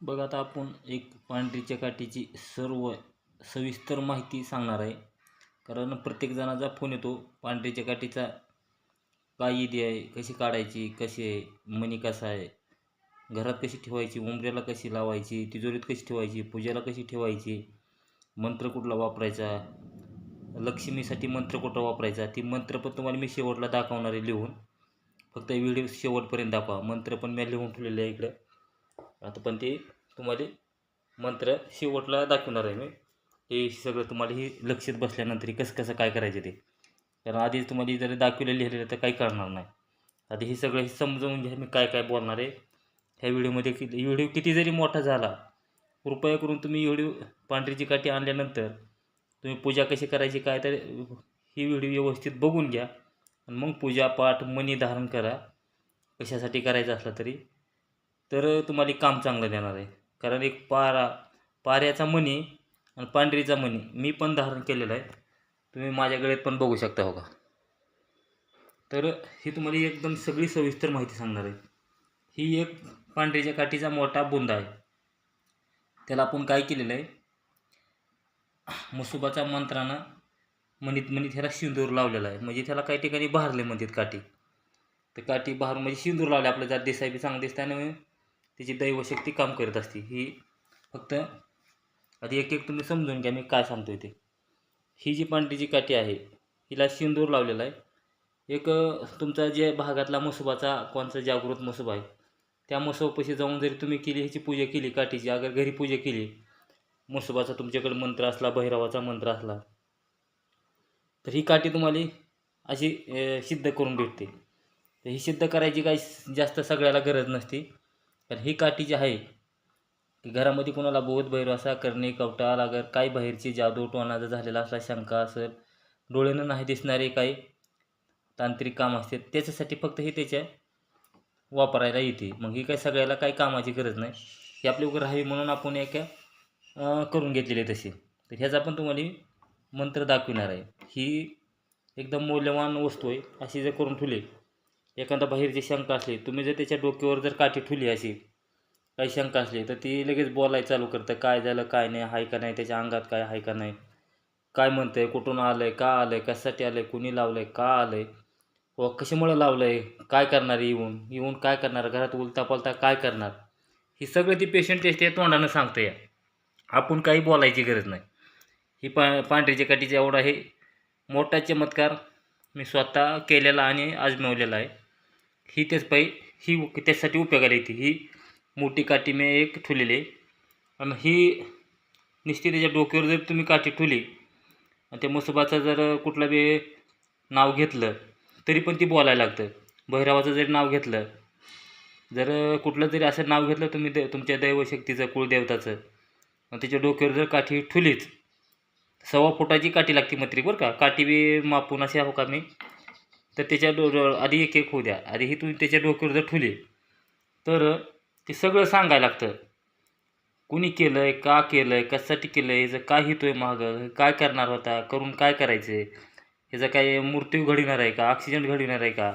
बघा आता आपण एक पांढरीच्या काठीची सर्व सविस्तर माहिती सांगणार आहे. कारण प्रत्येकजणाचा फोन येतो पांढरीच्या काठीचा काय इदी आहे कशी काढायची कशी आहे मणी कसा आहे घरात कशी ठेवायची उंबऱ्याला कशी लावायची तिजोरीत कशी ठेवायची पूजेला कशी ठेवायची मंत्र कुठला वापरायचा लक्ष्मीसाठी मंत्र कुठला वापरायचा ती मंत्र पण तुम्हाला मी शेवटला दाखवणार आहे लिहून. फक्त व्हिडिओ शेवटपर्यंत दाखवा मंत्र पण मी लिहून ठेवलेले आहे इकडं. आता पण ते तुम्हाला मंत्र शेवटला दाखवणार आहे मी. हे सगळं तुम्हाला ही लक्षात बसल्यानंतर कसं कसं काय करायचं ते. कारण आधीच तुम्हाला जर दाखवलेलं लिहिलेलं तर काही कळणार नाही. आता हे सगळं हे समजावून घ्या मी काय काय बोलणार आहे. ह्या व्हिडिओमध्ये किती व्हिडिओ किती जरी मोठा झाला कृपया करून तुम्ही व्हिडिओ पांढरीची काठी आणल्यानंतर तुम्ही पूजा कशी करायची काय तर ही व्हिडिओ व्यवस्थित बघून घ्या. आणि मग पूजा पाठ मनी धारण करा. कशासाठी करायचं असलं तरी. तर तुम्हाला काम चांगलं देणार आहे. कारण एक पारा पाऱ्याचा मणी आणि पांढरीचा मणी मी पण धारण केलेला आहे. तुम्ही माझ्याकडे पण बघू शकता हो का? तर ही तुम्हाला एकदम सगळी सविस्तर माहिती सांगणार आहे. ही एक पांढरीच्या काठीचा मोठा बुंदा आहे. त्याला आपण काय केलेलं आहे? मसुबाचा मंत्रानं म्हणीत म्हणीत ह्याला सिंदूर लावलेला आहे. म्हणजे त्याला काही ठिकाणी बहारले म्हणतात काठी. तर काठी बहार म्हणजे सिंदूर लावले आपल्या जात देसाई बी चांगलं दिसतं आणि त्याची दैवशक्ती काम करत असते. ही फक्त आधी एक एक तुम्ही समजून घ्या मी काय सांगतो ते. ही जी पांढरीची काठी आहे हिला सिंदूर लावलेला आहे. एक तुमचा जे भागातला मसोबाचा कोणचा जागृत मसोबा आहे त्या मसोबापाशी जाऊन जरी तुम्ही केली ह्याची पूजा केली काठीची अगर घरी पूजा केली मसोबाचा तुमच्याकडे मंत्र असला भैरवाचा मंत्र असला तर ही काठी तुम्हाला अशी सिद्ध करून भेटते. तर ही सिद्ध करायची काही जास्त सगळ्याला गरज नसते. कारण ही काठी जी आहे की घरामध्ये कोणाला बोध भैरव असा करणे कवटा अगर काही बाहेरची जादू टोनाचा झालेला असला शंका असेल डोळ्यानं नाही दिसणारे काही तांत्रिक काम असते त्याच्यासाठी फक्त हे त्याच्या वापरायला येते. मग ही काय सगळ्याला काही कामाची गरज नाही. हे आपली उघड राहावी म्हणून आपण एका करून घेतलेले तसे तर ह्याचा पण तुम्हाला मंत्र दाखविणार आहे. ही एकदम मौल्यवान वस्तू आहे अशी जर करून ठेवली एखादा बाहेरची शंका असली तुम्ही जर त्याच्या डोक्यावर जर काठी ठुली अशी काही शंका असली तर ती लगेच बोलायला चालू करतं काय झालं काय नाही आहे का नाही त्याच्या अंगात काय आहे का नाही काय म्हणतंय कुठून आलं आहे का आलं आहे कशासाठी आलं आहे कुणी लावलं आहे का आलं आहे व कशामुळं लावलं आहे काय करणार आहे येऊन येऊन काय करणार घरात उलता पलता काय करणार ही सगळं ती पेशंट टेस्ट आहे तोंडानं सांगतं या. आपण काही बोलायची गरज नाही. ही पा पांढरीच्या काठीचा एवढा हे मोठा चमत्कार मी स्वतः केलेला आणि आजमावलेला आहे. ही तेच पायी ही त्याच्यासाठी उपयोगाला येते. ही मोठी काठी मी एक ठेवलेली आहे. आणि ही निश्चित त्याच्या डोक्यावर जर तुम्ही काठी ठेवली आणि त्या मुसोबाचं जर कुठलं बी नाव घेतलं तरी पण ती बोलायला लागतं. भैरवाचं जरी नाव घेतलं जर कुठलं जरी असं नाव घेतलं तुम्ही दे तुमच्या दैवशक्तीचं कुळदेवताचं आणि त्याच्या डोक्यावर जर काठी ठुलीच सव्वा फुटाची काठी लागते मत्रिक बरं का? काठी बी मापून अशी आहो का मी? तर त्याच्या डो आधी एक एक होऊ द्या. आधी ही तुम्ही त्याच्या डोक्यावर जर ठुले तर ते सगळं सांगायला लागतं. कुणी केलं आहे का केलं आहे कशासाठी केलं आहे याचं काय हितोय मागं काय करणार होता करून काय करायचं? आहे याचा काय मृत्यू घडविणार आहे का? ॲक्सिडेंट घडविणार आहे का?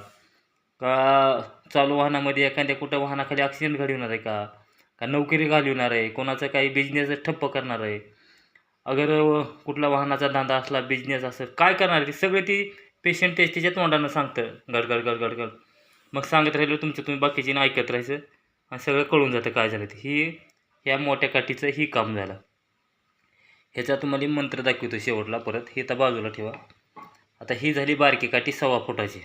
का चालू वाहनामध्ये एखाद्या कुठं वाहनाखाली ॲक्सिडेंट घडविणार आहे का? का नोकरी घालविणार आहे? कोणाचा काही बिझनेस ठप्प करणार आहे? अगर कुठला वाहनाचा धंदा असला बिझनेस असेल काय करणार आहे? ते सगळे ती पेशंट तेच त्याच्या तोंडानं सांगतं. गडगड गडगड गड मग सांगत राहिलं तुमचं तुम्ही बाकीची ऐकत राहायचं. आणि सगळं कळून जातं काय झालं ते. ही ह्या मोठ्या काठीचं ही काम झालं. ह्याचा तुम्हाला मंत्र दाखवतो शेवटला परत. हे तर बाजूला ठेवा. आता ही झाली बारकी काठी सव्वा फुटाची.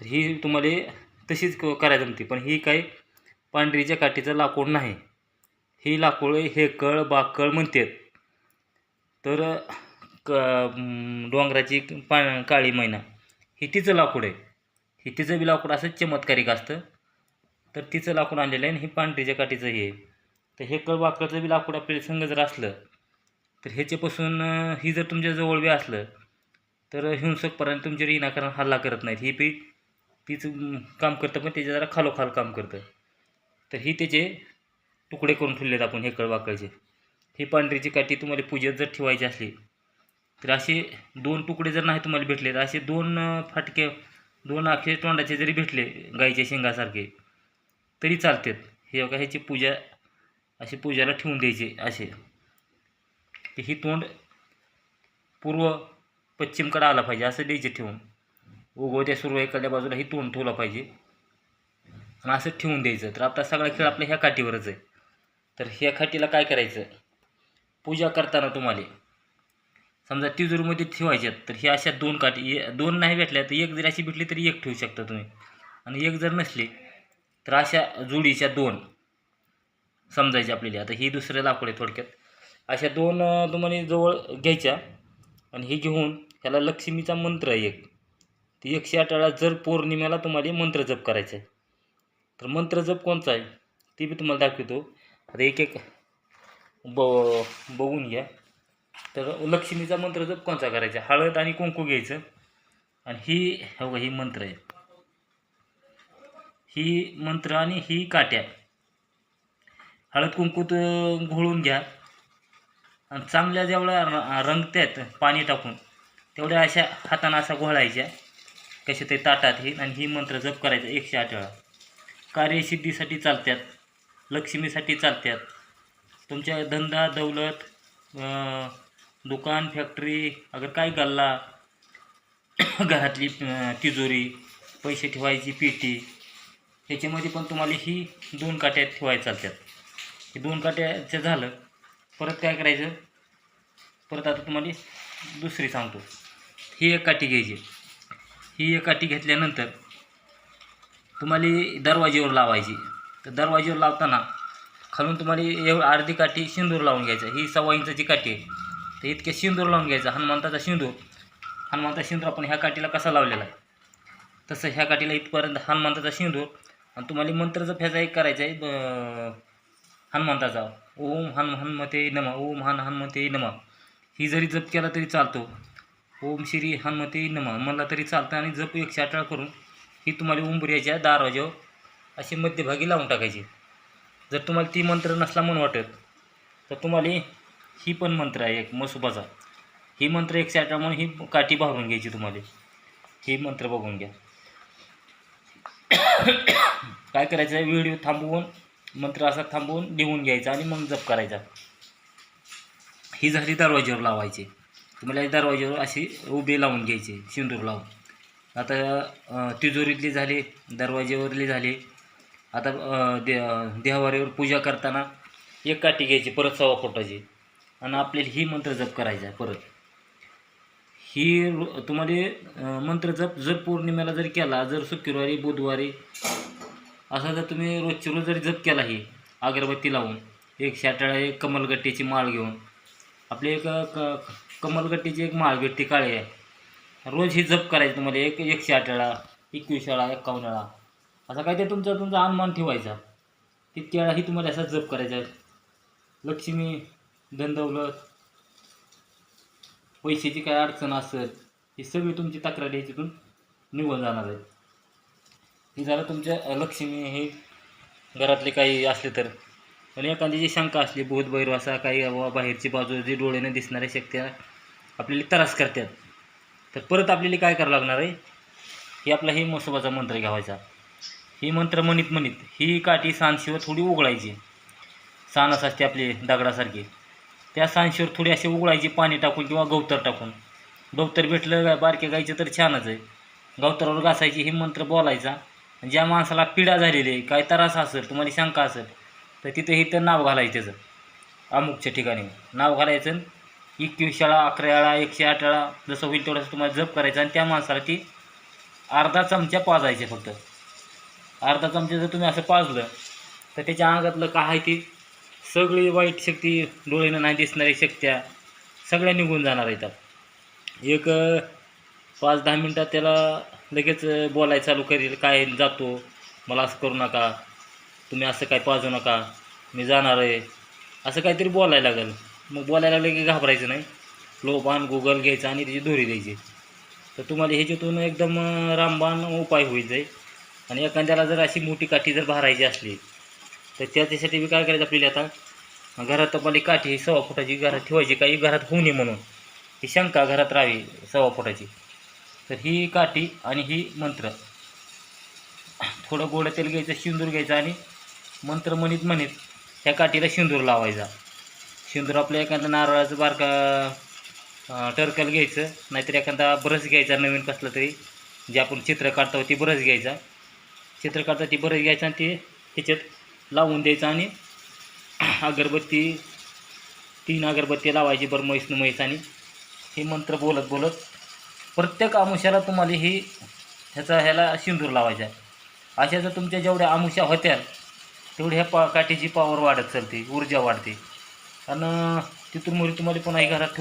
तर ही तुम्हाला तशीच क- करायला जमती. पण ही काही पांढरीच्या काठीचं लाकूड नाही. ही लाकूड हे कळ बाकळ म्हणतात. तर क डोंगराची पा काळी मैना. ही तिचं लाकूड आहे. हे तिचं बी लाकूड असंच चमत्कारिक असतं. तर तिचं लाकूड आणलेलं आहे आणि हे पांढरीच्या काठीचं हे आहे. तर हे कळ बी लाकूड आपल्या संघ जर असलं तर ह्याच्यापासून ही जर तुमच्या जवळ बी असलं तर हिंसकपणाने तुमच्यावर विनाकारण हल्ला करत नाहीत. ही बी तीच काम करतं पण त्याच्या जरा खालोखाल काम करतं. तर ही त्याचे तुकडे करून ठेवलेत आपण हे कळवाकळचे ही पांढरीची काठी तुम्हाला पूजेत जर ठेवायची असली तर असे दोन तुकडे जर नाही तुम्हाला भेटले तर असे दोन फाटके दोन अक्षर तोंडाचे जरी भेटले गाईच्या शेंगासारखे तरी चालतात. हे बघा ह्याची पूजा असे पूजाला ठेवून द्यायचे असे. ते ही तोंड पूर्व पश्चिमकडे आला पाहिजे असं द्यायचे ठेवून. उगवत्या सुरू एखाद्या बाजूला ही तोंड ठेवला पाहिजे. आणि असं ठेवून द्यायचं. तर आता सगळा खेळ आपल्या ह्या काठीवरच आहे. तर ह्या काठीला काय करायचं? पूजा करताना तुम्हाला समजा तिजोरीमध्ये ठेवायच्यात तर हे अशा दोन काठी दोन नाही भेटल्या तर एक जरी अशी भेटली तरी एक ठेवू शकता तुम्ही. आणि एक जर नसली तर अशा जोडीच्या दोन समजायचे आपल्याला. आता ही दुसरं लाकूड आहे थोडक्यात. अशा दोन तुम्हाला जवळ घ्यायच्या. आणि हे घेऊन ह्याला लक्ष्मीचा मंत्र आहे एक. ती एकशे आठ वेळा जर पौर्णिमेला तुम्हाला मंत्र जप करायचा आहे तर मंत्र जप कोणचा आहे? ते बी तुम्हाला दाखवतो. आता एक एक ब बघून घ्या. तर लक्ष्मीचा मंत्र जप कोणता करायचा? हळद आणि कुंकू घ्यायचं. आणि ही हो ही मंत्र आहे. ही मंत्र आणि ही काट्या. हळद कुंकूत घोळून घ्या. आणि चांगल्या जेवढ्या र- रंगत्यात पाणी टाकून तेवढ्या अशा हातानं असा घोळायच्या. कशा ते ताटात हे आणि ही मंत्र जप करायचा एकशे आठ वेळा. कार्यसिद्धीसाठी चालतात लक्ष्मीसाठी चालतात तुमच्या धंदा दौलत दुकान फॅक्टरी अगर काय गल्ला घरातली तिजोरी पैसे ठेवायची पेटी ह्याच्यामध्ये पण तुम्हाला ही दोन काट्या ठेवायच्या चालतात हे दोन काट्याचं झालं परत काय करायचं? परत आता तुम्हाला दुसरी सांगतो. ही एक काठी घ्यायची. ही एक काठी घेतल्यानंतर तुम्हाला दरवाजेवर लावायची. तर दरवाजेवर लावताना खालून तुम्हाला एव अर्धी काठी शिंदूर लावून घ्यायचं. ही सव्वा इंचाची काठी आहे. तर इतके शिंदूर लावून घ्यायचा. हनुमंताचा शिंदूर हनुमंताचा शिंदूर आपण ह्या काठीला कसा लावलेला आहे? तसं ह्या काठीला इथपर्यंत हनुमंताचा शिंदूर आणि तुम्हाला मंत्र जप ह्याचा एक करायचा आहे ब- हनुमंताचा. ओम हन हनुमते नम ओम हन हनुमते नम. ही जरी जप केला तरी चालतो. ओम श्री हनुमते नम म्हणला तरी चालतं आणि जप एकशे अठरा करून ही तुम्हाला उंबऱ्याच्या दारवाज्यावर अशी मध्यभागी लावून टाकायची. जर तुम्हाला ती मंत्र नसला म्हणून वाटत तर तुम्हाला ही पण मंत्र आहे एक मसुबाचा. ही मंत्र एकशे अठरा म्हणून ही काठी भारून घ्यायची तुम्हाला. ही मंत्र बघून घ्या. काय करायचं? आहे व्हिडिओ थांबवून मंत्र असा थांबवून लिहून घ्यायचा आणि मग जप करायचा. ही झाली दरवाज्यावर लावायची. तुम्हाला या दरवाज्यावर अशी उभे लावून घ्यायचे सिंदूर लावून. आता तिजोरीतली झाली दरवाजेवरली झाली. आता दे देवाऱ्यावर पूजा करताना एक काठी घ्यायची परत सव्वा फुटाची. आणि आपल्याला ही मंत्र जप करायचा आहे परत. ही तुम्हाला मंत्र जप जर पौर्णिमेला जर केला जर शुक्रवारी बुधवारी असा जर तुम्ही रोजची रोज जरी जप केला ही अगरबत्ती लावून एक शाटाळा एक कमलगट्टीची माळ घेऊन आपली एक क कमलगट्टीची एक माळ भेटते काळी आहे रोज ही जप करायची तुम्हाला एक एकशे आठळा वेळा एकवीस एकावन्न वेळा असा काय ते तुमचा तुमचा अनुमान ठेवायचा. तितक्या वेळा ही तुम्हाला असा जप करायचा लक्ष्मी दंदवलत पैशाची काय अडचण असेल ही सगळी तुमची तक्रारी ह्याच्यातून निघून जाणार आहे. ही झालं तुमच्या लक्ष्मी हे घरातले काही असले तर. आणि एखादी जी शंका असली भूत भैरव असा काही बाहेरची बाजू जी डोळ्याने दिसणाऱ्या शक्त्या आपल्याला त्रास करतात. तर परत आपल्याला काय करावं लागणार आहे? ही आपला ही मसोबाचा मंत्र घ्यावायचा ही मंत्र म्हणीत म्हणीत ही काठी सांशिवर थोडी उघडायची. सानस असते आपली दगडासारखी. त्या सांशीवर थोडी असे उघडायची पाणी टाकून किंवा गवतर टाकून. गवतर भेटलं काय बारक्या गायचं तर छानच आहे. गवतरावर घासायची हे मंत्र बोलायचा. ज्या माणसाला पिडा झालेली आहे काय त्रास असेल तुम्हाला शंका असेल तर तिथे तर नाव घालायचं त्याचं. अमुकच्या ठिकाणी. नाव घालायचं एकवीस शाळा अकरा वेळा एकशे आठ वेळा जसं होईल तेवढं तुम्हाला जप करायचं आणि त्या माणसाला ती अर्धा चमचा पाजायचे फक्त. अर्धा चमचा जर तुम्ही असं पाजलं तर त्याच्या अंगातलं काय आहे ती सगळी वाईट शक्ती डोळ्यानं नाही दिसणारी शक्त्या सगळ्या निघून जाणार आहेत एक पाच दहा मिनटात त्याला लगेच बोलायला चालू करेल. काय जातो. मला असं करू नका. तुम्ही असं काय पाजू नका. मी जाणार आहे. असं काहीतरी बोलायला लागेल. मग बोलायला लागलं की घाबरायचं नाही. लोबान गुगल घ्यायचं आणि त्याची दोरी द्यायची. तर तुम्हाला ह्याच्यातून एकदम रामबाण उपाय होईल जाईल आणि एखाद्याला जर अशी मोठी काठी जर भरायची असली तर त्याच्यासाठी बी काय करायचं आपल्याला आता? घरात आपली काठी ही सव्वा फुटाची घरात ठेवायची काही घरात होऊ नये म्हणून. ही शंका घरात राहावी सव्वा फुटाची. तर ही काठी आणि ही मंत्र. थोडं गोडं तेल घ्यायचं शिंदूर घ्यायचं आणि मंत्र म्हणीत म्हणीत ह्या काठीला शिंदूर लावायचा. शिंदूर आपल्या एखादा नारळाचं बारका टरकल घ्यायचं नाहीतर एखादा ब्रश घ्यायचा नवीन कसलं तरी जे आपण चित्र काढतो ती ब्रश घ्यायचा. चित्र काढता ती ब्रश घ्यायचा आणि ते त्याच्यात लावून द्यायचं आणि अगरबत्ती तीन अगरबत्ती लावायची बरं म्हैसनं म्हैस आणि. हे मंत्र बोलत बोलत प्रत्येक आमुष्याला तुम्हाला ही ह्याचा ह्याला सिंदूर लावायचा आहे. अशा जर तुमच्या जेवढ्या आमुष्या होत्या तेवढी ह्या पा काठीची पावर वाढत चालते ऊर्जा वाढते. आणि तिथून मुली तुम्हाला पुन्हा घरात ठेवायची